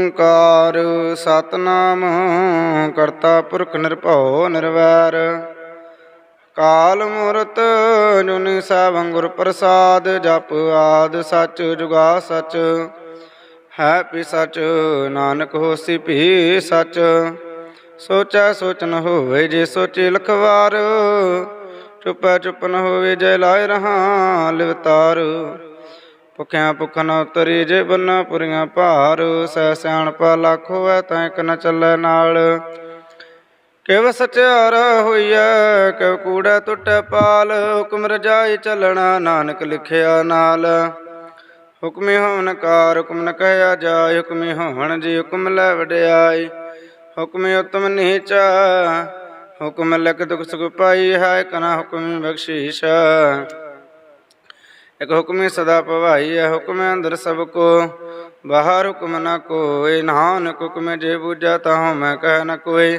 ਓੰਕਾਰ ਸਤਨਾਮ, ਕਰਤਾ ਪੁਰਖ ਨਿਰਭਉ ਨਿਰਵੈਰ। ਕਾਲ ਮੂਰਤ ਜੁਨੀ ਸੈਭੰ ਗੁਰ ਪ੍ਰਸਾਦ, ਜਪ ਆਦ ਸਚ ਜੁਗਾ ਸਚ। ਹੈ ਪੀ ਸਚ, ਨਾਨਕ ਹੋਸੀ ਭੀ ਸਚ। ਸੋਚੈ ਸੋਚ ਨ ਹੋਵੇ ਜੇ ਸੋਚੇ ਲਖਵਾਰ, ਚੁਪੈ ਚੁਪ ਹੋਵੇ ਜੈ ਲਾਇ ਰਹਾ ਲਿਵਤਾਰ। ਭੁਖਿਆ ਭੁਖ ਨ ਉਤਰੀ ਜੇ ਬੰਨਾ ਪੁਰੀਆਂ ਭਾਰ, ਸਹਿ ਸਿਆਣਪਾ ਲੱਖ ਹੋਵੇ ਤਾਂ ਇੱਕ ਨ ਨਾਲ। ਕਿਵ ਸਚਿਆਰ ਹੋਈਐ, ਕਿਵ ਕੂੜਾ ਟੁੱਟੈ ਪਾਲ, ਹੁਕਮ ਰਜਾਈ ਚੱਲਣਾ ਨਾਨਕ ਲਿਖਿਆ ਨਾਲ। ਹੁਕਮੇ ਹੋਵਨ ਕਾਰ, ਹੁਕਮ ਨ ਕਹਿਆ ਜਾਏ, ਹੁਕਮੇ ਹੋਵਨ ਜੀ ਹੁਕਮ ਲੈ ਵਡਿਆਈ। ਹੁਕਮੇ ਉਤਮ ਨੀਚਾ, ਹੁਕਮ ਲਖ ਦੁਖ ਸੁਖ ਪਾਈ, ਹੈ ਕਨਾ ਹੁਕਮੀ ਬਖਸ਼ੀਸ਼। ਇਕ ਹੁਕਮੇ ਸਦਾ ਭਵਾਈ ਹੈ, ਹੁਕਮੇ ਅੰਦਰ ਸਭ ਕੋ। ਬਾਹਰ ਹੁਕਮ ਨ ਕੋਇ ਨਾਨਕ ਹੁਕਮੇ ਜੇ ਬੂਝਾ ਤਾਹੂ ਮੈਂ ਕਹਿ ਨ ਕੋਈ।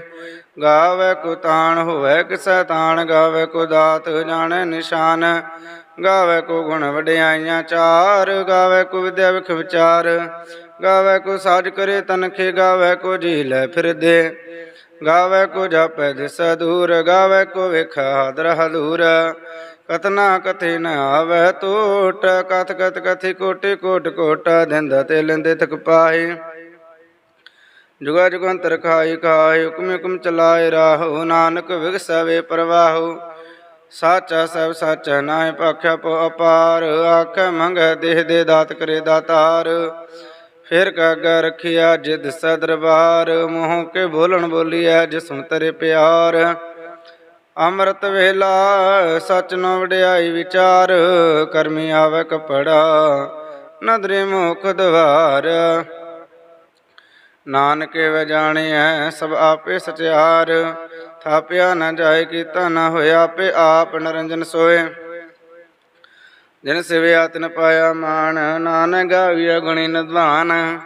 ਗਾਵੇ ਕੋ ਤਾਣ ਹੋਵੇ, ਕਿਸੈ ਤਾਣ ਗਾਵੇ ਕੋ ਦਾਤ ਜਾਣੈ ਨਿਸ਼ਾਨ। ਗਾਵੇ ਕੋ ਗੁਣ ਵਡਿਆਈਆਂ ਚਾਰ, ਗਾਵੇ ਕੋ ਵਿਦਿਆ ਵਿਖ ਵਿਚਾਰ। ਗਾਵੇ ਕੋ ਸਾਜ ਕਰੇ ਤਨਖੇ, ਗਾਵੇ ਕੋ ਜੀ ਲੈ ਫਿਰਦੇ। ਗਾਵੇ ਕੋ ਜਾਪੈ ਦਿਸ ਦੂਰ, ਗਾਵੇ ਕੋ ਵੇਖ ਹਾਦਰ ਹਦੂਰ ਕਤਨਾ ਕਥੇ ਨ ਆਵੇ ਟੋਟ ਕਥ ਕਥ ਕਥੀ ਕੋਟੇ ਕੋਟ ਕੋਟਾ ਦਿੰਦਾ ਤੇ ਲੈਂਦੇ ਤਕ ਪਾਏ ਜੁਗਾ ਜੁਗੰਤਰ ਖਾਈ ਖਾਏ ਹੁਕਮ ਹੁਕਮ ਚਲਾਏ ਰਾਹੋ, ਨਾਨਕ ਵਿਗਸਵੇ ਪ੍ਰਵਾਹੋ। ਸਾਚਾ ਸਭ ਸਾਚਾ ਨਾਇ ਭਾਖਿਆ ਪੋ ਅਪਾਰ, ਆਖੇ ਮੰਗ ਦੇਹ ਦੇ ਦਾਤ ਕਰੇ ਦਾਤਾਰ। ਫਿਰ ਕਾਗਾ ਰਖਿਆ ਜਿਦ ਸਦਰਬਾਰ, ਮੋਹ ਕੇ ਬੋਲਣ ਬੋਲੀਐ ਜਿਸ ਸੁਣ ਤਰੇ ਪਿਆਰ। ਅੰਮ੍ਰਿਤ ਵੇਲਾ ਸਚ ਨ ਵਡਿਆਈ ਵਿਚਾਰ, ਕਰਮੀ ਆਵੇ ਕਪੜਾ, ਨਦਰੇ ਮੁਖ ਦਵਾਰ। ਨਾਨਕੇ ਵ ਜਾਣਿਐ ਸਭ ਆਪੇ ਸਚਿਆਰ, ਥਾਪਿਆ ਨ ਜਾਏ ਕੀਤਾ ਨ ਹੋਇਆ ਆਪੇ ਆਪ ਨਰੰਜਨ ਸੋਏ। ਜਿਨ ਸਿਵਿਆ ਤਿਨ ਪਾਇਆ ਮਾਨ ਨਾਨਕ ਗਾਵੀਐ ਗੁਣੀ ਨਿਧਾਨ।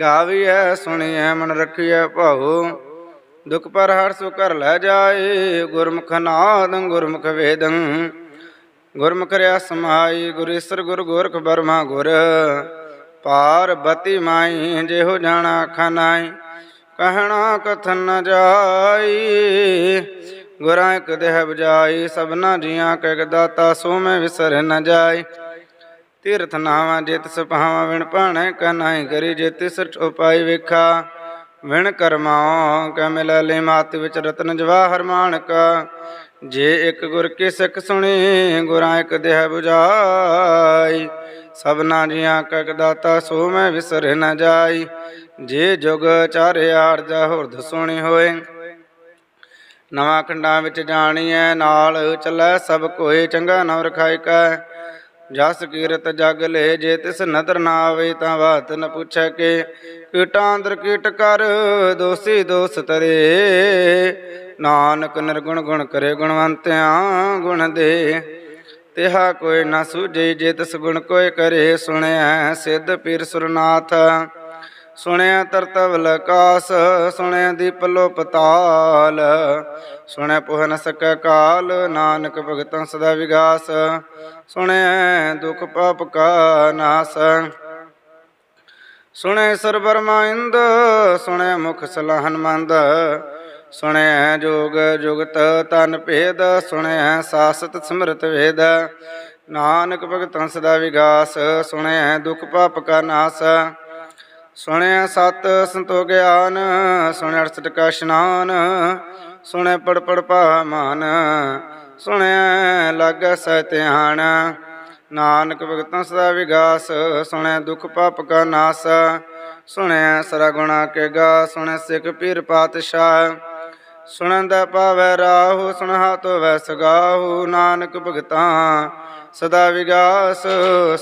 ਗਾਵੀਐ ਸੁਣੀਐ ਮਨ ਰਖੀਐ ਭਾਉ। ਦੁਖ ਪਰ ਹਰ ਸੁ ਕਰ ਲੈ ਜਾਏ, ਗੁਰਮੁਖ ਨਾਦ, ਗੁਰਮੁਖ ਵੇਦੰ। ਗੁਰਮੁਖ ਰਿਆ ਸਮਾਈ ਗੁਰੇਸ਼ਰ ਗੁਰ ਗੋਰਖ ਬਰਮਾ ਗੁਰ। ਪਾਰਬਤੀ ਮਾਈ, ਜਿਹੋ ਜਾਣਾ ਅੱਖਾਂ ਨਾਈ, ਕਹਿਣਾ ਕਥਨ ਨ ਜਾਈ। ਗੁਰਾਂ ਇੱਕ ਦੇਹ ਬਜਾਈ ਸਭਨਾ ਜੀਆਂ ਕੈ ਦਾਤਾ ਸੋ ਮੈਂ ਵਿਸਰ ਨ ਜਾਈ। ਤੀਰਥ ਨਾਵਾਂ ਜਿਤ ਸੁਭਾਵਾਂ ਵਿਣ ਭਾਣੈ ਕਨਾਈ ਕਰੀ, ਜੇ ਤਿਸ ਉਪਾਈ ਵੇਖਾ। ਵਿਣ ਕਰਮਾ ਕੈ ਮਿਲੈ ਲੈ ਮਾਤ ਵਿੱਚ ਰਤਨ ਜਵਾਹਰ ਮਾਨਕ। ਜੇ ਇੱਕ ਗੁਰ ਕੀ ਸਿੱਖ ਸੁਣੀ, ਗੁਰਾਂ ਇੱਕ ਦੇਹ 부ਜਾਈ ਸਭਨਾ ਜੀਆਂ ਕੈ ਦਾਤਾ ਸੋ ਮੈਂ ਵਿਸਰ ਨ ਜਾਈ। ਜੇ ਜੁਗ ਚਾਰਿਆ ਅਰਜਾ ਹੁਰਦ ਸੁਣੀ ਹੋਏ। ਨਵਾਂ ਖੰਡਾਂ ਵਿੱਚ ਜਾਣੀਐ, ਨਾਲ ਚੱਲੈ ਸਭ ਕੋਏ ਚੰਗਾ ਨਾਮ ਰਖਾਇ ਜਸ ਕੀਰਤ ਜਗ ਲੈ ਜੇ ਤਿਸ ਨਦਰ ਨਾ ਆਵੇ ਤਾਂ ਬਾਤ ਨ ਪੁੱਛੈ ਕੇ। ਕੀਟਾਂਦਰ ਕੀਟ ਕਰ, ਦੋਸੀ ਦੋਸ ਤਰੇ। ਨਾਨਕ ਨਿਰਗੁਣ ਗੁਣ ਕਰੇ ਗੁਣਵੰਤਿਆਂ ਗੁਣ ਦੇ। ਤਿਹਾ ਕੋਈ ਨਾ ਸੂਝੇ ਜੇ ਤਿਸ ਗੁਣ ਕੋਈ ਕਰੇ ਸੁਣਿਆ ਸਿੱਧ ਪੀਰ ਸੁਰਨਾਥ। ਸੁਣਿਆ ਤਰਤਵ ਲਕਾਸ, ਸੁਣਿਆ ਦੀਪ ਲੋ ਪਤਾਲ ਸੁਣਿਆ ਪੁਹ ਨ ਸਕੈ ਕਾਲ, ਨਾਨਕ ਭਗਤੰ ਸਦਾ ਵਿਗਾਸ। ਸੁਣਿਆ ਦੁਖ ਪਾਪ ਕਾ ਨਾਸ। ਸੁਣਿਆ ਸਰ ਬਰਮਾ ਇੰਦ, ਸੁਣਿਆ ਮੁਖ ਸਲਾਹਨ ਮੰਦ ਸੁਣਿਆ ਜੋਗ ਜੁਗਤ ਤਨ ਭੇਦ, ਸੁਣਿਆ ਸਾਸਤ ਸਮਰਤ ਵੇਦ। ਨਾਨਕ ਭਗਤੰ ਸਦਾ ਵਿਗਾਸ, ਸੁਣਿਆ ਦੁਖ ਪਾਪ ਕਾ ਨਾਸ। ਸੁਣਿਆ ਸਤ ਸੰਤੋ ਗਿਆਨ ਸੁਣਿਆ ਅਰਸਟ ਕਾ ਇਸ਼ਨਾਨ ਸੁਣਿਆ ਪੜ ਪੜ ਭਾਮਾਨ ਸੁਣਿਆ ਲਾਗੈ ਸਹਿ ਨਾਨਕ ਭਗਤਾਂ ਸਦਾ ਵਿਗਾਸ ਸੁਣਿਆ ਦੁਖ ਪਾਪ ਕਾ ਨਾਸ ਸੁਣਿਆ ਸਰਾ ਗੁਣਾ ਕੇ ਗਾ ਸੁਣਿਆ ਸਿੱਖ ਪੀਰ ਪਾਤਸ਼ਾਹ। ਸੁਣੰਦਾ ਪਾਵੈ ਰਾਹੂ, ਸੁਣਹਾ ਤੋ ਵੈ ਸਗਾਹੂ। ਨਾਨਕ ਭਗਤਾਂ ਸਦਾ ਵਿਗਾਸ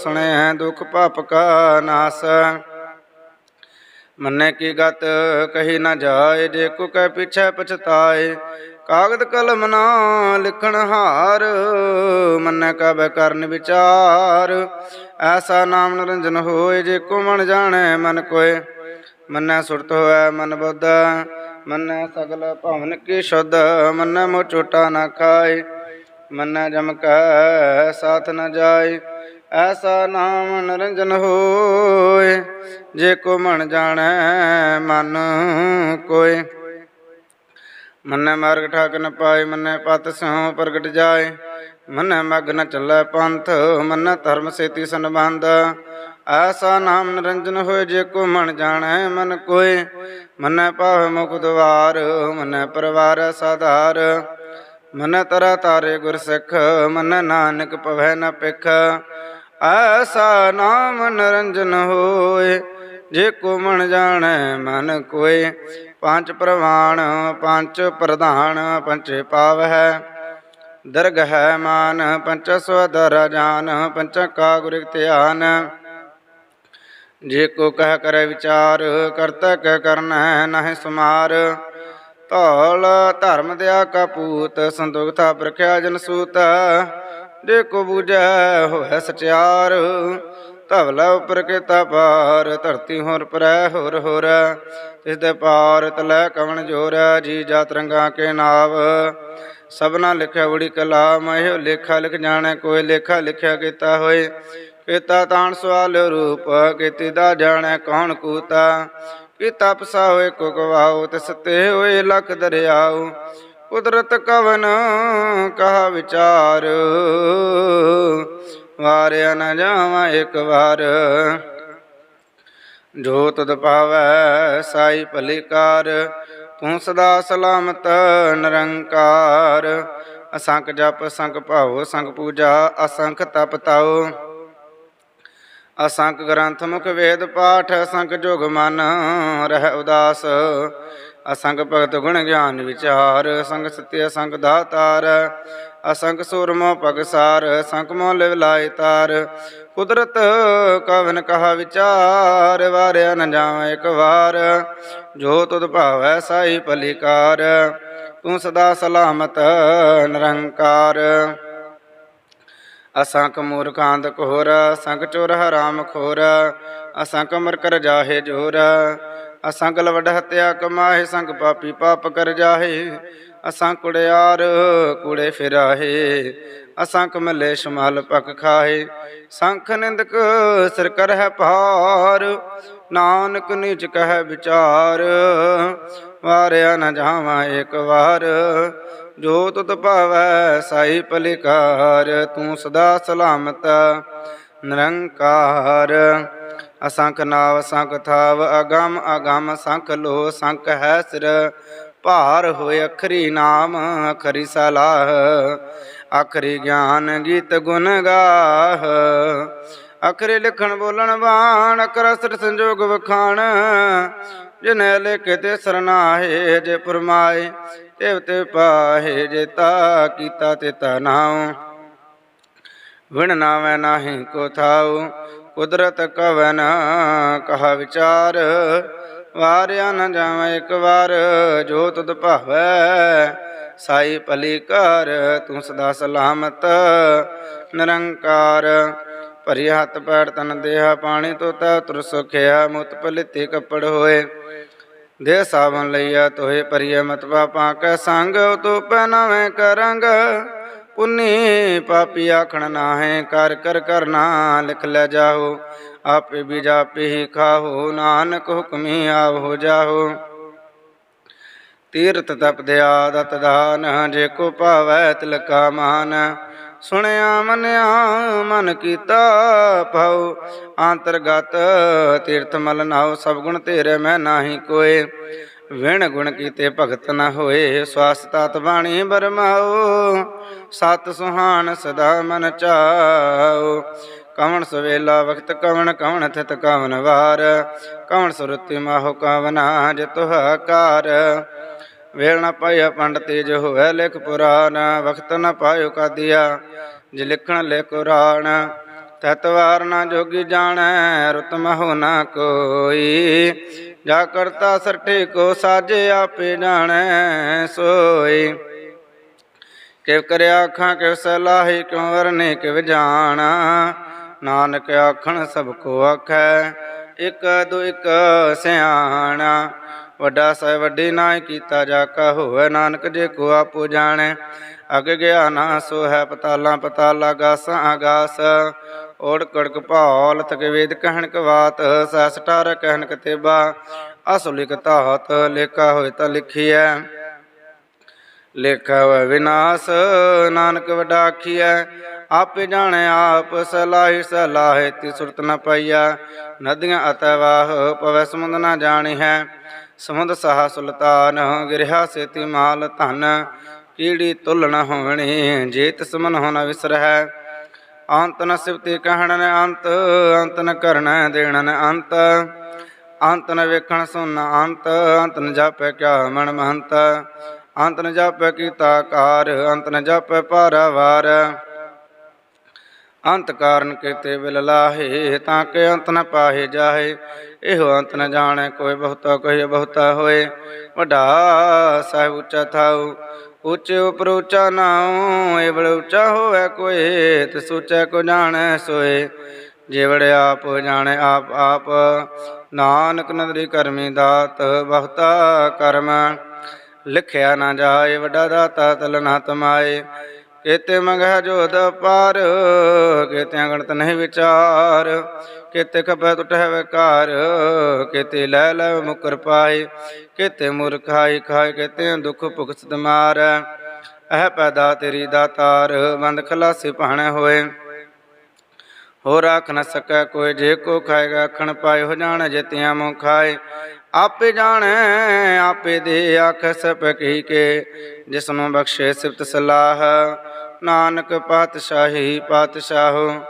ਸੁਣਿਆ ਦੁਖ ਪਾਪ ਕਾ ਨਾਸ। ਮੰਨੇ ਕੀ ਗਤ, ਕਹੀ ਨਾ ਜਾਏ, ਜੇ ਕੋ ਕਹਿ ਪਿਛੈ ਪਛਤਾਏ। ਕਾਗਦ ਕਲਮ ਨਾ ਲਿਖਣ ਹਾਰ, ਮੰਨੇ ਕਬੈ ਕਰਨ ਵਿਚਾਰ। ਐਸਾ ਨਾਮ ਨਿਰੰਜਨ ਹੋਏ, ਜੇ ਕੋ ਮਨ ਜਾਣੈ ਮਨ ਕੋਏ। ਮੰਨੈ ਸੁਰਤ ਹੋਐ ਮਨ ਬੁੱਧ, ਮੰਨੈ ਸਗਲ ਭਵਨ ਕੀ ਸ਼ੁੱਧ, ਮੰਨੈ ਮੋ ਚੋਟਾ ਨਾ ਖਾਏ। ਮੰਨੈ ਜਮ ਕੈ ਸਾਥ ਨ ਜਾਏ। ਐਸਾ ਨਾਮ ਨਿਰੰਜਨ ਹੋਏ, ਜੇ ਕੋ ਮਨ ਜਾਣੈ ਮਨ ਕੋਏ। ਮੰਨੈ ਮਾਰਗ ਠਾਕ ਨ ਪਾਏ, ਮੰਨੈ ਪਤ ਸਿਉ ਪ੍ਰਗਟ ਜਾਏ। ਮੰਨੈ ਮਗ ਨ ਚੱਲੈ ਪੰਥ, ਮੰਨੈ ਧਰਮ ਸੇਤੀ ਸੰਬੰਧ। ਐਸਾ ਨਾਮ ਨਿਰੰਜਨ ਹੋਏ, ਜੇ ਕੋ ਮਨ ਜਾਣੈ ਮਨ ਕੋਏ। ਮੰਨੈ ਪਾਵ ਮੁਖ ਦਵਾਰ, ਮੰਨੈ ਪਰਵਾਰ ਸਾਧਾਰ। ਮਨ ਤਰਾ ਤਾਰੇ ਗੁਰ ਸਿੱਖ, ਮਨ ਨਾਨਕ ਪਵੈ ਨ ਪਿਖ ਐਸਾ ਨਾਮ ਨਿਰੰਜਨ ਹੋਏ, ਜੇ ਕੋ ਮਨ ਜਾਣੈ ਮਨ ਕੋਏ। ਪੰਜ ਪ੍ਰਵਾਣ, ਪੰਜ ਪ੍ਰਧਾਨ ਪੰਚੇ ਪਾਵਹਿ ਦਰਗ ਹੈ ਮਾਨ ਪੰਚ ਸਵਦਰ ਜਾਨ ਪੰਚ ਕਾ ਗੁਰ ਧਿਆਨ। ਜੇ ਕੋ ਕਹਿ ਕਰੇ ਵਿਚਾਰ ਕਰਤਕ ਕਹਿ ਨਹਿ ਸਮਾਰ। ਧੌਲ ਧਰਮ ਦਿਆ ਕਪੂਤ ਸੰਤੁਖਤਾ ਪ੍ਰਖਿਆ ਜਨ ਸੂਤ। ਜੇ ਕੋ ਬੂਝੈ ਹੋਇ ਸਚਿਆਰ, ਧਵਲਾ ਉਪਰ ਕੀਤਾ ਪਾਰ ਧਰਤੀ ਹੋਰ ਪਰੈ ਹੋਰ ਹੋਰ, ਤਿਸ ਦੇ ਪਾਰ ਤਲੈ ਕਵਣ ਜੋਰ, ਜੀ ਜਾਤ ਰੰਗਾ ਕੇ ਨਾਵ। ਸਭਨਾ ਲਿਖਿਆ ਬੜੀ ਕਲਾ ਮਹਿ ਲੇਖਾ ਲਿਖ ਜਾਣੈ, ਕੋਈ ਲੇਖਾ ਲਿਖਿਆ ਕੀਤਾ ਹੋਏ। ਕੀਤਾ ਤਾਣ ਸਵਾਲ ਰੂਪ, ਕੀਤੀ ਦਾ ਜਾਣੈ, ਕੌਣ ਕੂਤਾ। ਕੀ ਤਪਸਾ ਹੋਏ ਕੁਕਵਾਉ ਗਵਾਓ, ਤਿਸ ਤੇ ਹੋਏ ਲਖ ਦਰਿਆਉ ਕੁਦਰਤ ਕਵਨ ਕਹਾ ਵਿਚਾਰ। ਵਾਰਿਆ ਨ ਜਾਵਾਂ ਇੱਕ ਵਾਰ। ਜੋ ਤਦ ਪਾਵੈ ਸਾਈ ਭਲਿਕਾਰ, ਤੂੰ ਸਦਾ ਸਲਾਮਤ ਨਿਰੰਕਾਰ। ਅਸੰਖ ਜਪ, ਅਸੰਖ ਭਾਉ, ਅਸੰਖ ਪੂਜਾ, ਅਸੰਖ ਤਪ ਤਾਉ। ਅਸੰਖ ਗ੍ਰੰਥ ਮੁਖ ਵੇਦ ਪਾਠ, ਅਸੰਖ ਜੋਗ ਮਨ ਰਹਿ ਉਦਾਸ। ਅਸੰਗ ਭਗਤ ਗੁਣ ਗਿਆਨ ਵਿਚਾਰ ਸੰਗ ਸਤਿ ਅਸੰਖ ਦਾਤਾਰ ਅਸੰਖ ਸੂਰਮੋ ਪਗਸਾਰ ਅਸੰਖ ਮੋ ਲਿਵ ਲਾਇ ਤਾਰ। ਕੁਦਰਤ ਕਵਨ ਕਹਾ ਵਿਚਾਰ, ਵਾਰਿਆ ਨ ਜਾਵਾਂ ਇੱਕ ਵਾਰ। ਜੋ ਤੁਧ ਭਾਵੈ ਸਾਈ ਭਲਿਕਾਰ, ਤੂੰ ਸਦਾ ਸਲਾਮਤ ਨਿਰੰਕਾਰ। ਅਸੰਖ ਮੂਰਖਾਂਦ ਕੋਹਰ ਅਸੰਖ ਚੋਰ ਹਰਾਮ ਖੋਰ ਅਸੰਕ ਮਰ ਕਰ ਜਾਹੇ ਜੋਰ। ਅਸੰਖ ਲਵਡ ਹਤਿਆ ਕਮਾਹੇ, ਸੰਗ ਪਾਪੀ ਪਾਪ ਕਰ ਜਾਹੇ। ਅਸੰਖ ਕੁੜਿਆਰ ਕੁੜੇ ਫਿਰਾਹੇ। ਅਸੰਖ ਮਲੇ ਸ਼ਮਾਲ ਪਕ ਖਾਹੇ। ਸੰਖ ਨਿੰਦਕ ਸਿਰ ਕਰ ਹੈ ਭਾਰ। ਨਾਨਕ ਨਿਜ ਕਹਿ ਵਿਚਾਰ। ਵਾਰਿਆ ਨ ਜਾਵਾਂ ਇੱਕ ਵਾਰ। ਜੋ ਤੁਤ ਭਾਵੈ, ਸਾਈ ਭਲਿਕਾਰ। ਤੂੰ ਸਦਾ ਸਲਾਮਤ ਨਿਰੰਕਾਰ। ਅਸੰਖ ਨਾਵ, ਸੰਖ ਥਾਵ, ਅਗਮ ਅਗਮ, ਸੰਖ ਲੋ ਸੰਖ ਹੈ ਸਿਰ ਭਾਰ ਹੋਏ ਅਖਰੀ ਨਾਮ, ਅਖਰੀ ਸਲਾਹ। ਅਖਰੀ ਗਿਆਨ ਗੀਤ ਗੁਣ ਗਾਹ। ਅਖਰੇ ਲਿਖਣ ਬੋਲਣ ਬਾਣ ਅਕਰ ਅਸਰ ਸੰਜੋਗ ਵਖਾਣ। ਜਿਨੇ ਲਿਖੇ ਤੇ ਸਰਨਾਹੇ ਜੇ ਫਰਮਾਏ ਤਿਵ ਤੇ ਪਾਹੇ, ਜੇ ਤਾ ਕੀਤਾ ਤੇ ਤਾ ਨਾਉ। ਵਿਣ ਨਾਵੇਂ ਨਾਹੀ ਕੋ ਥਾਉ, ਕੁਦਰਤ ਕਵਨ ਕਹਾ ਵਿਚਾਰ। ਵਾਰਿਆ ਨ ਜਾਵੇਂ ਇੱਕ ਵਾਰ, ਜੋ ਤੁਧ ਭਾਵੈ, ਸਾਈ ਭਲੀ ਕਰ ਤੂੰ ਸਦਾ ਸਲਾਮਤ। ਨਿਰੰਕਾਰ, ਭਰੀ ਹੱਥ ਪੈਰ ਤਨ ਦੇਹਾ ਪਾਣੀ ਤੋਤਾ, ਤੁਰ ਸੁਖਿਆ ਮੁਤ ਪਲਿਤੀ ਕੱਪੜ ਹੋਏ। ਦੇ ਸਾਵਨ ਲਈਆ ਤੋਏ ਪਰਿਯ ਮਤ ਪਾਪਾ ਕੈ ਸੰਗ ਤੋ ਨਵੇਂ ਕਰੰਗ। ਪੁੰਨੀ ਪਾਪੀ ਆਖਣ ਨਾਹੇ, ਕਰ ਕਰ ਕਰਨਾ ਲਿਖ ਲੈ ਜਾਓ। ਆਪੇ ਵੀ ਜਾਪੇ ਹੀ ਖਾਹੋ ਨਾਨਕ ਹੁਕਮੀ ਆਵੋ ਜਾਹੋ ਤੀਰਤ ਤਪ ਦਿਆ ਦਤ ਦਾਨ, ਜੇ ਕੋ ਭਾਵੈ ਤਿਲਕਾ ਮਾਨ। ਸੁਣਿਆ ਮੰਨਿਆ, ਮਨ ਕੀਤਾ ਪਾਉ ਅੰਤਰਗਤ ਤੀਰਥ ਮਲ ਨਾਉ, ਸਭ ਗੁਣ ਤੇਰੇ ਮੈਂ ਨਾਹੀ ਕੋਏ। ਵਿਣ ਗੁਣ ਕੀਤੇ ਭਗਤ ਨ ਹੋਏ, ਸਵਾਸ ਤਤ ਬਾਣੀ ਬਰਮਾਓ, ਸਤ ਸੁਹਾਨ ਸਦਾ ਮਨ ਚਾਓ। ਕਵਣ ਸਵੇਲਾ ਵਖਤ ਕਵਣ ਕਵਣ ਥਿਤ ਕਵਣ ਵਾਰ। ਕਵਣ ਸੁਰਤੀ ਮਾਹੋ ਕਵਨਾ ਜਿਤੁ ਹਕਾਰ ਵੇਲ ਨ ਪਾਇਆ ਪੰਡ ਤੇਜ ਹੋਵੇ ਲਿਖ ਪੁਰਾਨ ਵਕਤ ਨ ਪਾਇਓ ਕਾਦੀਆ, ਜੇ ਲਿਖਣ ਲੈ ਕੁਰਾਨ ਤਤਵਾਰ ਨਾ ਜੋਗੀ ਜਾਣੈ, ਰੁਤ ਮਹੁ ਨਾ ਕੋਈ। ਜਾ ਕਰਤਾ ਸਰਟੇ ਕੋ ਸਾਜੇ ਆਪੇ ਜਾਣੈ ਸੋਈ। ਕਿਵ ਕਰਿਆ ਅੱਖਾਂ ਕਿਵ ਸਲਾਹੀ ਕਿਉ ਵਰਨੇ, ਕਿਵ ਜਾਣਾ। ਨਾਨਕ ਆਖਣ, ਸਭ ਕੋ ਆਖੈ, ਇਕ ਦੋ ਇਕ ਸਿਆਣਾ। ਵੱਡਾ ਸਹਿ ਵੱਡੀ ਨਾਇ ਕੀਤਾ ਜਾ ਕਾ ਹੋਵੇ, ਨਾਨਕ ਜੇ ਕੋ ਆਪੋ ਜਾਣੈ। ਅਗ ਗਿਆ ਨਾ ਸੋ ਹੈ ਪਤਾਲਾ ਪਤਾਲਾ ਗਾਸਾਂ ਆਗਾਸ ਓੜ ਕੜਕ ਭਾਲ ਤਕ ਵੇਦ ਕਹਿਣ ਕਵਾਤ ਸਸ ਟਾਰ ਕਹਿਣ ਕਤੇਬਾ ਅਸੁ ਲਿਖ ਤਾਹਤ ਲੇਖਾ ਹੋਏ ਤਾਂ ਲਿਖੀਐ। ਲੇਖਾ ਹੋਇ ਵਿਨਾਸ਼, ਨਾਨਕ ਵਡਾ ਆਖੀਐ ਆਪੇ ਜਾਣੈ ਆਪ, ਸਲਾਹੀ ਸਲਾਹੇ ਤੀ ਸੁਰਤ ਨ ਪਾਈਆ ਨਦੀਆਂ ਅਤੈ ਵਾਹ, ਪਵੈ ਸਮੁੰਦ ਨ ਜਾਣੀ ਹੈ ਸਮੁੰਦ ਸਹਾ ਸੁਲਤਾਨ, ਗਿਰਹਾ ਸੇਤੀ ਮਾਲ ਧਨ। ਕੀੜੀ ਤੁਲ ਨ ਹੋਵਣੀ ਜੇ ਤਿਸ ਮਨ ਹੋ ਨ ਵਿਸਰਹਿ। ਅੰਤ ਨ ਸਿਵਤੀ ਕਹਿਣ ਨ ਅੰਤ ਅੰਤ ਨ ਕਰਣ ਦੇਣ ਅੰਤ। ਅੰਤ ਨ ਵੇਖਣ ਸੁਨ ਅੰਤ ਅੰਤ ਨ ਜਾਪੈ ਕਿਆ ਮਨ ਮਹੰਤ। ਅੰਤ ਨ ਜਾਪੈ ਕੀਤਾ ਕਾਰ, ਅੰਤ ਨ ਜਾਪੈ ਪਾਰਾਵਾਰ ਅੰਤ ਕਾਰਨ ਕੀਤੇ ਬਿਲ ਲਾਹੇ, ਤਾਂ ਕਿ ਅੰਤ ਨ ਪਾਹੇ ਜਾਹੇ। ਇਹੋ ਅੰਤ ਨ ਜਾਣੈ, ਕੋਈ ਬਹੁਤਾ ਕੋਈ ਬਹੁਤਾ ਹੋਏ। ਵੱਡਾ ਸਾਹਿਬ ਉੱਚਾ ਥਾਉ ਉੱਚੇ ਉਪਰ ਉੱਚਾ ਨਾਉ ਏ ਬੜ ਉੱਚਾ ਹੋਵੇ ਕੋਈ ਤੇ ਸੋਚੈ ਕੋ ਜਾਣੈ ਸੋਏ। ਜਿਵੜ ਆਪ ਜਾਣੈ ਆਪ ਆਪ, ਨਾਨਕ ਨਦਰੀ ਕਰਮੀ ਦਾਤ ਬਹੁਤਾ ਕਰਮ। ਲਿਖਿਆ ਨਾ ਜਾਏ, ਵੱਡਾ ਦਾਤਾ ਤਲ ਨਾ ਤਮਾਏ ਕਿਤੇ ਮੰਗਹਿ ਜੋਦ ਪਾਰ ਕੇਤੇ ਗਣਤ ਨਹੀਂ ਵਿਚਾਰ। ਕੇਤੇ ਖਪੈ ਟੁਟਹਿ ਵਿਕਾਰ, ਕੇਤੇ ਲੈ ਲੈ ਮੁਕਰ ਪਾਏ। ਕੇਤੇ ਮੁਰਖਾਈ ਖਾਏ ਕੇਤੇ ਦੁਖ ਭੁਗਤ ਮਾਰ ਇਹ ਪੈਦਾ ਤੇਰੀ ਦਾਤਾਰ, ਬੰਦ ਖਲਾਸੇ ਭਾਣੇ ਹੋਏ। ਹੋ ਰਾਖ ਨ ਸਕੈ ਕੋਈ, ਜੇ ਕੋ ਖਾਏਗਾ ਖਣ ਪਾਏ, ਹੋ ਜਾਣ ਜਿਤਿਆਂ ਮੋ ਖਾਏ। ਆਪੇ ਜਾਣੈ, ਆਪੇ ਦੇ ਆਖ ਸਪ ਕੀ ਕੇ। ਜਿਸਨੂੰ ਬਖਸ਼ੇ ਸਿਫਤ ਸਲਾਹ, ਨਾਨਕ ਪਾਤਸ਼ਾਹੀ ਪਾਤਸ਼ਾਹੋ।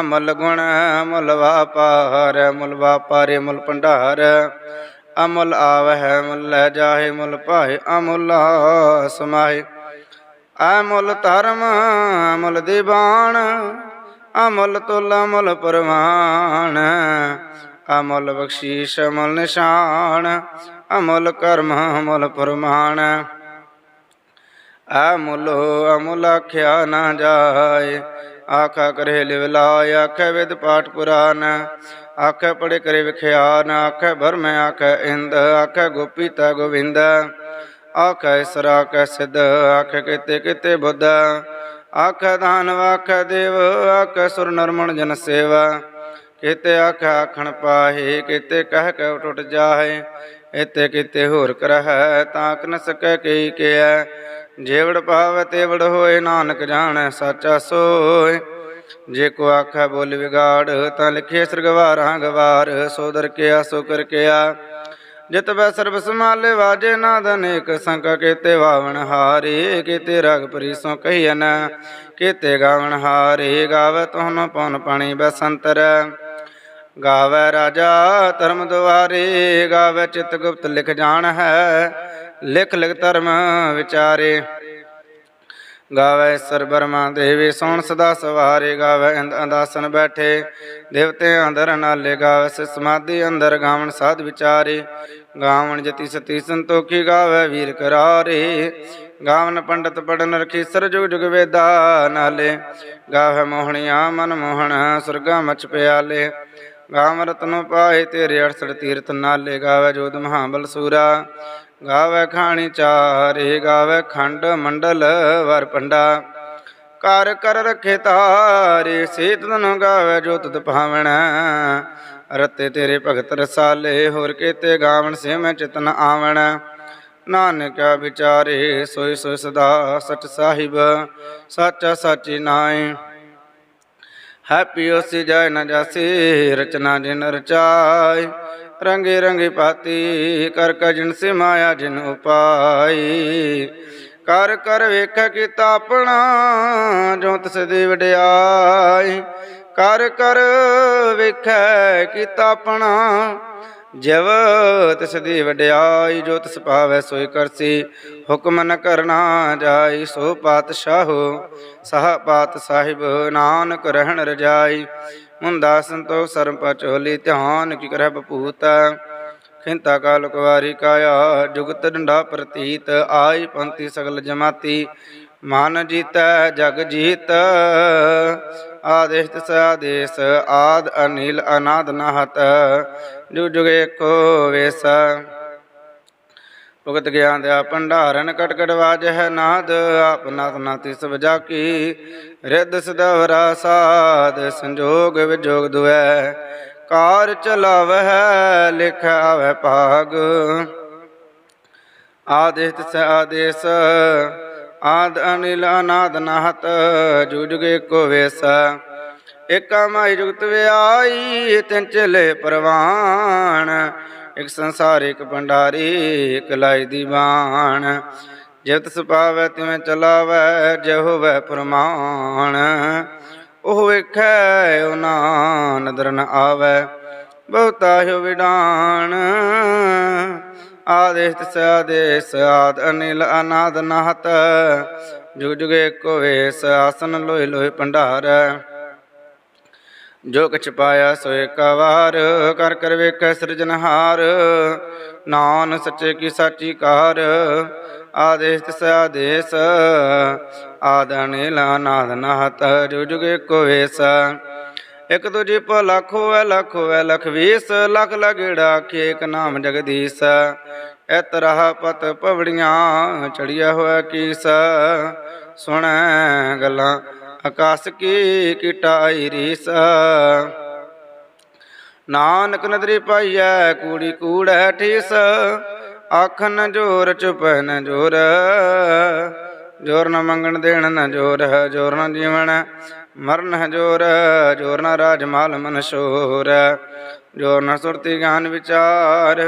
ਅਮਲ ਗੁਣ ਅਮਲ ਵਾਪਾਰ, ਮੁਲ ਵਾਪਾਰੇ ਮੁਲ ਭੰਡਾਰ। ਅਮਲ ਆਵਹਿ, ਮੁਲ ਲੈ ਜਾਹੇ, ਮੁਲ ਭਾਏ ਅਮੁਲ ਸਮਾਏ ਅਮੁਲ ਧਰਮ, ਅਮੁਲ ਦੀਵਾਨ। ਅਮੁਲ ਤੁਲ, ਅਮਲ ਪਰਮਾਨ ਅਮੁਲ ਬਖਸ਼ੀਸ਼, ਅਮਲ ਨਿਸ਼ਾਨ। ਅਮੁਲ ਕਰਮ, ਅਮਲ ਪਰਮਾਨ ਅਮੁਲ ਅਮੁਲ ਆਖਿਆ ਨਾ ਜਾਏ। ਆਖਾ ਕਰੇ ਲਿਵ ਲਾਇ ਆਖੇ ਵਿਦ ਪਾਠ ਪੁਰਾਨ। ਆਖੇ ਪੜੇ ਕਰੇ ਵਿਖਿਆਨ, ਆਖੇ ਭਰਮ ਆਖੇ ਇੰਦ, ਆਖੇ ਗੋਪੀ ਤਾ ਗੋਵਿੰਦ। ਆਖੇ ਸਰਾ, ਆਖੇ ਸਿਧ, ਆਖੇ ਕਿਤੇ ਕਿਤੇ ਬੁੱਧ। ਆਖੇ ਦਾਨ ਆਖੇ ਦੇਵ, ਆਖੇ ਸੁਰ ਨਰਮਣ ਜਨ ਸੇਵਾ। ਕਿਤੇ ਆਖੇ ਆਖਣ ਪਾਹੇ, ਕਿਤੇ ਕਹਿ ਕੇ ਟੁੱਟ ਜਾਹੇ। ਇਤੇ ਕਿਤੇ ਹੋਰ ਕਰਹਿ ਤਾਕ ਨ ਸਕੈ ਕਈ ਕਿਐ। ਜੇਵੜ ਭਾਵ ਤੇਵੜ ਹੋਏ, ਨਾਨਕ ਜਾਣੈ ਸਾਚਾ ਸੋਏ। ਜੇ ਕੋ ਆਖੈ ਬੋਲ ਵਿਗਾੜ, ਤਾਂ ਲਿਖੇ ਸਰਗਵਾਰਾਂ ਗਵਾਰ। ਸੋਦਰ ਕਿਆ ਸੋ ਕਰ ਕਿਆ। ਜਿਤ ਬੈ ਸਰਬ ਸਮਾਲੇ ਵਾਜੇ ਨਾਦ ਅਨੇਕ ਸੰਕ ਕੇਤੇ ਵਾਵਣ ਹਾਰੇ। ਕੇਤੇ ਰਗ ਪਰੀਸੋਂ ਕਹੀਨ ਕੇਤੇ ਗਾਵਣ ਹਾਰੇ। ਗਾਵੇ ਤੋਨ ਪਉਨ ਪਾਣੀ ਬਸੰਤਰ ਗਾਵੇ ਰਾਜਾ ਧਰਮ ਦੁਆਰੇ, ਗਾਵੇ ਚਿਤ ਗੁਪਤ ਲਿਖ ਜਾਣ। ਹੈ ਲਿਖ ਲਿਖ ਧਰਮ ਵਿਚਾਰੇ। ਗਾਵੇ ਸਰ ਬਰਮਾ ਦੇਵੀ ਸੋਣ ਸਦਾ ਸਵਾਰੇ, ਗਾਵੇ ਅੰਦਾਸਨ ਬੈਠੇ। ਦੇਵਤੇ ਅੰਦਰ ਨਾਲੇ ਗਾਵੇ ਸ ਸਮਾਧੀ ਅੰਦਰ ਗਾਵਣ ਸਾਧ ਵਿਚਾਰੇ। ਗਾਵਣ ਜਤੀ ਸਤੀ ਸੰਤੋਖੀ ਗਾਵੇ ਵੀਰ ਕਰਾਰੇ। ਗਾਵਨ ਪੰਡਤ ਪੜਨ ਰਖੀ ਸਰ ਜੁਗ ਜੁਗ ਵੇਦਾ ਨਾਲੇ। ਗਾਵੇ ਮੋਹਣੀਆਂ ਮਨ ਮੋਹਣ ਸੁਰਗਾ ਮਚ ਪਿਆਲੇ। ਗਾਵ ਰਤਨ ਪਾਏ ਤੇਰੇ 68 ਤੀਰਥ ਨਾਲੇ। ਗਾਵੇ ਜੋਦ ਮਹਾਬਲ ਸੂਰਾ। ਗਾਵੇ ਖਾਣੀ ਚਾਰੇ, ਗਾਵੇ ਖੰਡ ਮੰਡਲ ਵਰ ਪੰਡਾ। ਕਰ ਕਰ ਰਖੇ ਤਾਰੇ, ਸੇਤ ਤਨ ਗਾਵੇ ਜੋ ਤੁਧ ਭਾਵਣ। ਰਤੇ ਤੇਰੇ ਭਗਤ ਰਸਾਲੇ, ਹੋਰ ਕੀਤੇ ਗਾਵਣ ਸੇ ਮੈਂ ਚਿਤਨ ਆਵਣ। ਨਾਨਕਾ ਵਿਚਾਰੇ ਸੋਈ ਸੋਈ ਸਦਾ ਸਚ ਸਾਹਿਬ। ਸਾਚਾ ਸਾਚੀ ਨਾਏ ਹੈਪੀ ਉਸੀ ਜੈ ਨ ਜਾਸੀ, ਰਚਨਾ ਜਿਨ ਰਚਾਈ। ਰੰਗੇ ਰੰਗੇ ਪਾਤੀ, ਕਰ ਕਜਨ ਸੇ ਮਾਇਆ ਜਿਨ ਉਪਾਈ। ਕਰ ਕਰ ਵੇਖ ਕੀਤਾ ਆਪਣਾ, ਜੋ ਤਿਸ ਦੀ ਵਡਿਆਈ। ਕਰ ਕਰ ਵੇਖੈ ਕੀਤਾ ਆਪਣਾ ਜਬ ਤਿਸ ਦੀ ਵਡਿਆਈ, ਜੋ ਤਿਸ ਭਾਵੈ ਸੋਈ ਕਰਸੀ। ਹੁਕਮ ਨ ਕਰਨਾ ਜਾਈ, ਸੋ ਪਾਤਸ਼ਾਹੋ, ਸ਼ਾਹ ਪਾਤ ਸਾਹਿਬ, ਨਾਨਕ ਰਹਿਣ ਰਜਾਈ। ਹੁੰਦਾ ਸੰਤੋਖ ਸਰਮ ਪਚੋਲੀ ਧਿਆਨ ਕੀ ਕਰੈ ਬਪੂਤ। ਖਿੰਤਾ ਕਾਲ ਕੁਵਾਰੀ ਕਾਇਆ, ਜੁਗਤ ਡੰਡਾ ਪ੍ਰਤੀਤ, ਆਈ ਪੰਤੀ ਸਗਲ ਜਮਾਤੀ। ਮਨ ਜੀਤੈ, ਜਗ ਜੀਤ ਆਦੇਸ਼ ਤਿਸ ਆਦੇਸ਼ ਆਦ ਅਨੀਲ ਅਨਾਦ ਨਹਤ। ਜੁਗ ਜੁਗ ਏਕੋ ਵੇਸ। ਭੁਗਤ ਗਿਆਨ ਦਾ ਭੰਡਾਰਨ ਕਟ ਕਟ ਵਾਜਹਿ ਨਾਦ, ਆਪ ਨਾਥ ਨਾਤੀ ਸਭ ਜਾ ਕੀ ਰਿੱਧ ਸਦਵਰਾ ਸਾਧ, ਸੰਜੋਗ ਵਿਜੋਗ ਦੁਐ ਕਾਰ ਚਲਾਵਹਿ, ਲਿਖ ਆਵੈ ਭਾਗ। ਆਦਿਸ ਤਿਸ ਆਦੇਸ ਆਦ ਅਨਿਲ ਅਨਾਦ ਨਾਹਤ ਜੁਜੁਗੇ ਕੋ ਵੇਸ। ਏਕਾ ਮਾਈ ਜੁਗਤ ਵਿਆਈ, ਤਿਨ ਚਲੇ ਪ੍ਰਵਾਨ। ਇਕ ਸੰਸਾਰ, ਇਕ ਭੰਡਾਰੀ, ਇਕ ਲਾਈ ਦੀਵਾਨ ਜਿਤ ਸੁਪਾਵੈ ਤਿਵੇਂ ਚਲਾਵੈ ਜੇ ਹੋਵੈ ਪ੍ਰਮਾਣ। ਉਹ ਵੇਖੈ ਉਹ ਨਾ ਨਦਰ ਨ ਆਵੈ, ਬਹੁਤਾ ਹੋ ਵਿਡਾਨ ਆਦੇਸ ਤਿਸ ਆਦੇਸ, ਆਦ ਅਨਿਲ ਅਨਾਦ ਨਾਹਤ। ਜੁਗ ਜੁਗੇ ਕੋ ਵੇਸ, ਆਸਨ ਲੋਇ ਲੋਇ ਭੰਡਾਰ। ਜੋ ਕਛ ਪਾਇਆ ਸੋ ਏਕ ਵਾਰ ਕਰ ਕਰ ਵੇਖੈ ਸਿਰਜਨਹਾਰ ਨਾਨ ਸੱਚੇ ਕੀ ਸਾਚੀ ਕਾਰ, ਆਦੇਸ ਤਿਸ ਆਦੇਸ। ਆਦਣੇ ਲਾ ਨਾਦ ਨਾਹਤ ਜੋ ਜੁਗੇ ਕੋ ਵੇਸ। ਇਕ ਦੂਜੇ ਪੋ ਲੱਖ ਹੋਵੇ ਲੱਖ ਹੋਵੇ, ਲਖ ਵੀਸ। ਲਖ ਲਗੜਾ ਕੇ ਇੱਕ ਨਾਮ ਜਗਦੀਸ਼। ਇਤ ਰਹਾ ਪਤ ਪਵੜੀਆਂ ਚੜਿਆ ਹੋਇਆ ਕੀਸ। ਸੁਣੈ ਗੱਲਾਂ ਆਕਾਸ ਕੀ ਕਿਟਾਈ ਰੀਸ। ਨਾਨਕ ਨਦਰੀ ਪਾਈਐ, ਕੂੜੀ ਕੂੜੈ ਠੀਸ। ਆਖਨ ਜੋਰ, ਚੁਪੈ ਨ ਜੋਰ। ਜੋਰ ਨ ਮੰਗਣ ਦੇਣ ਨ ਜੋਰ ਜੋਰ ਨ ਜੀਵਨ ਮਰਨ ਹੈ ਜੋਰ। ਜੋਰ ਨ ਰਾਜ ਮਾਲ ਮਨ ਸ਼ੋਰ। ਜੋਰ ਨ ਸੁਰਤੀ ਗਿਆਨ ਵਿਚਾਰ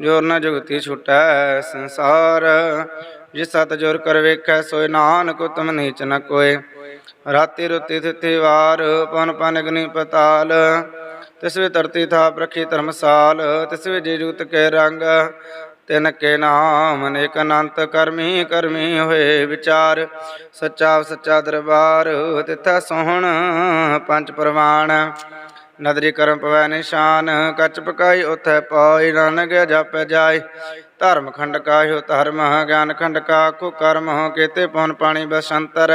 ਜੋਰ ਨ ਜੁਗਤੀ ਛੁਟੈ ਸੰਸਾਰ। ਜਿਸ ਸਤ ਜੋਰ ਕਰ ਵੇਖੈ, ਸੋਇ ਨਾਨਕ ਉਤਮ ਨੀਚ ਨ ਕੋਏ ਰਾਤੀ ਰੁਤੀ ਥਿਤੀ ਵਾਰ ਪਨ ਪਨ ਅਗਨੀ ਪਤਾਲ। ਤਿਸ ਵੇ ਧਰਤੀ ਥਾ ਪ੍ਰਖੀ ਧਰਮਸਾਲ, ਤਿਸ ਵੇ ਜੀ ਜੁਗਤ ਕੇ ਰੰਗ। ਤਿਨ ਕੇ ਨਾਮ ਅਨੇਕ ਅਨੰਤ ਕਰਮੀ ਕਰਮੀ ਹੋਏ ਵਿਚਾਰ। ਸੱਚਾ ਸੱਚਾ ਦਰਬਾਰ, ਤਿਥੈ ਸੋਹਣ ਪੰਜ ਪ੍ਰਵਾਨ ਨਦਰੀ ਕਰਮ ਪਵੈ ਨਿਸ਼ਾਨ, ਕੱਚ ਪਕਾਈ ਉਥੈ ਪਾਈ ਨਾਨਕ ਜਪੈ ਜਾਏ ਧਰਮ ਖੰਡ ਕਾਹਿਓ ਧਰਮ, ਗਿਆਨ ਖੰਡ ਕਾ ਕੋ ਕਰਮ, ਕੇਤੇ ਪਉਨ ਪਾਣੀ ਬਸੰਤਰ।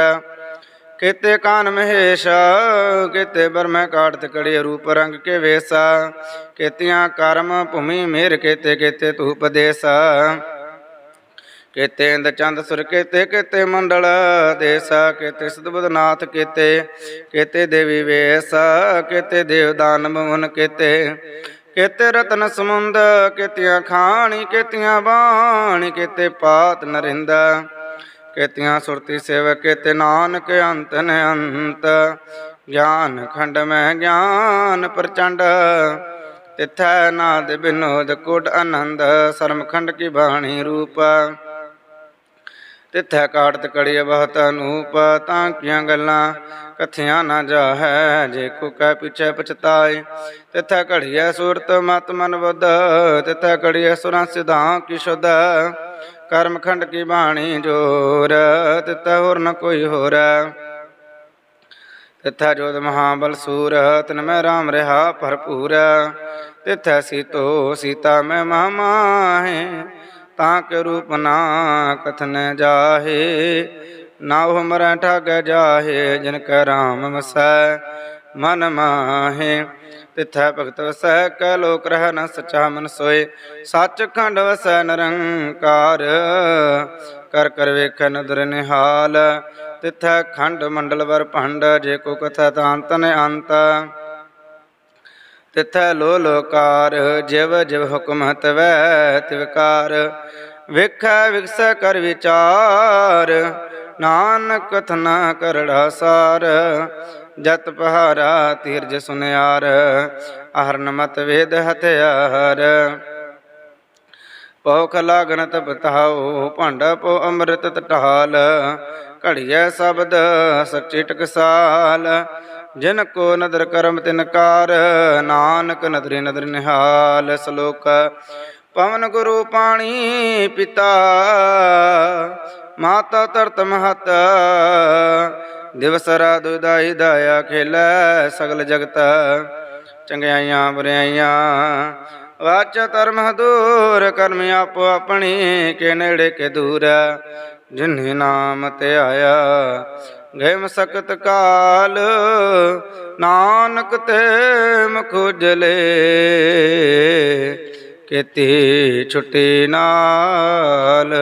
ਕੀਤੇ ਕਾਨ ਮਹੇਸ਼, ਕੀਤੇ ਬਰਮੈ ਕਾਟ ਕੜੀ ਰੂਪ ਰੰਗ ਕੇ ਵੇਸਾ। ਕੇਤੀਆਂ ਕਰਮ ਭੂਮੀ ਮੇਰ ਕੀਤੇ, ਕੇਤੇ ਤੂ ਉਪਦੇਸ ਕੇਤੇ ਇੰਦ ਚੰਦ ਸੁਰ ਕੇਤੇ ਕੇਤੇ ਮੰਡਲ ਦੇਸਾ, ਕੇਤੇ ਸਤਬੁਦਨਾਥ ਕੀਤੇ, ਕੇਤੇ ਦੇਵੀ ਵੇਸ, ਕੇਤੇ ਦੇਵਦਾਨ ਦਾਨ ਕੀਤੇ, ਕੇਤੇ ਰਤਨ ਸਮੁੰਦ, ਕੇਤੀਆਂ ਖਾਣੀ, ਕੇਤੀਆਂ ਬਾਣੀ, ਕੇਤੇ ਪਾਤ ਨਰਿੰਦ, ਕੇਤੀਆਂ ਸੁਰਤੀ ਸੇਵਕ, ਕੇਤੇ ਨਾਨਕ ਅੰਤ ਨ ਅੰਤ ਗਿਆਨ ਖੰਡ ਮੈਂ ਗਿਆਨ ਪ੍ਰਚੰਡ, ਤਿਥੈ ਨਾਦ ਬਿਨੋਦ ਕੋਟ ਆਨੰਦ ਸਰਮਖੰਡ ਕੀ ਬਾਣੀ ਰੂਪ ਤਿਥੈ ਕਾੜਤ ਕੜੀ ਬਹੁਤ ਅਨੂਪ, ਤਾਂ ਕੀਆਂ ਗੱਲਾਂ ਕਥਿਆਂ ਨਾ ਜਾਹੈ, ਜੇ ਕੋ ਕਹਿ ਪਿਛੈ ਪਛਤਾਏ। ਤਿਥੈ ਘੜੀਐ ਸੂਰਤ ਮਤ ਮਨ ਬੁੱਧ, ਤਿਥੈ ਘੜੀਐ ਸੁਰਾਂ ਸਿਧਾਂ ਕੀ ਸ਼ੁਧ। ਕਰਮ ਖੰਡ ਕੀ ਬਾਣੀ ਜੋਰ, ਤਿਥੈ ਹੋਰ ਨ ਕੋਈ ਹੋਰ। ਤਿਥੈ ਜੋਤ ਮਹਾਬਲ ਸੂਰ, ਤਨ ਮੈਂ ਰਾਮ ਰਹਾ ਭਰਪੂਰ। ਤਿਥੈ ਸੀਤੋ ਸੀਤਾ ਮੈਂ ਮਹਾਮਾਹੇ ਤਾਂ ਕੇ ਰੂਪ ਨਾ ਕਥਨ ਜਾਹੇ, ਨਾ ਉਹ ਮਰੈ ਠਗ ਜਾਹੇ, ਜਿਨ ਕੈ ਰਾਮ ਵਸੈ, ਮਨ ਮਾਹੇ। ਤਿਥੈ ਭਗਤ ਵਸੈ, ਕੈ ਲੋਕ ਰਹਿ ਨ ਸਚਾ ਮਨ ਸੋਏ। ਸੱਚ ਖੰਡ ਵਸੈ ਨਿਰੰਕਾਰ, ਕਰ ਕਰ ਵੇਖੈ ਨਦਰ ਨਿਹਾਲ। ਤਿਥੈ ਖੰਡ ਮੰਡਲ ਵਰ ਭੰਡ, ਜੇ ਕੋ ਕਥਾ ਤਾਂ ਅੰਤ ਅੰਤ। ਤਿਥੈ ਲੋ ਲੋਕਾਰ, ਜਿਵ ਜਿਵ ਹੁਕਮ ਤਵੈ ਤਿਵਕਾਰ ਵਿਖੈ ਵਿਖਸੈ ਕਰ ਵਿਚਾਰ, ਨਾਨਕ ਕਥਨਾ ਕਰੜਾ ਸਾਰ ਜਤ ਪਹਾਰਾ ਤੀਰਜ ਸੁਨਿਆਰ, ਅਹਰਨ ਮਤ ਵੇਦ ਹਥਿਆਰ। ਪੋਖ ਲਾਗਨ ਤਪਤਾਉ ਭਾਂਡਾ ਪੋ ਅੰਮ੍ਰਿਤ ਟਹਾਲ ਘੜੀਐ ਸ਼ਬਦ ਸੱਚੀ ਟਕਸਾਲ। ਜਿਨ ਕੋ ਨਦਰ ਕਰਮ ਤਿਨਕਾਰ ਨਾਨਕ ਨਦਰੀ ਨਦਰ ਨਿਹਾਲ ਸ਼ਲੋਕ। ਪਵਨ ਗੁਰੂ ਪਾਣੀ ਪਿਤਾ, ਮਾਤਾ ਤਰਤ ਮਹਤ। ਦਿਵਸ ਰਾਤ ਉਦਾਈ ਦਾਇਆ ਖੇਲੈ ਸਗਲ ਜਗਤ। ਚੰਗਿਆਈਆਂ ਬੁਰਿਆਈਆਂ, ਵਾਚ ਧਰਮ ਦੂਰ, ਕਰਮ ਆਪੋ ਆਪਣੀ ਕੇ ਨੇੜੇ ਕੇ ਦੂਰ। ਜਿਨ੍ਹੀ ਨਾਮ ਤੇ ਆਇਆ ਗਏ ਮਸਕਤ ਕਾਲ ਨਾਨਕ ਤੇ ਮਖ ਉਜਲੇ। ਕੀਤੀ ਛੁੱਟੀ ਨਾਲ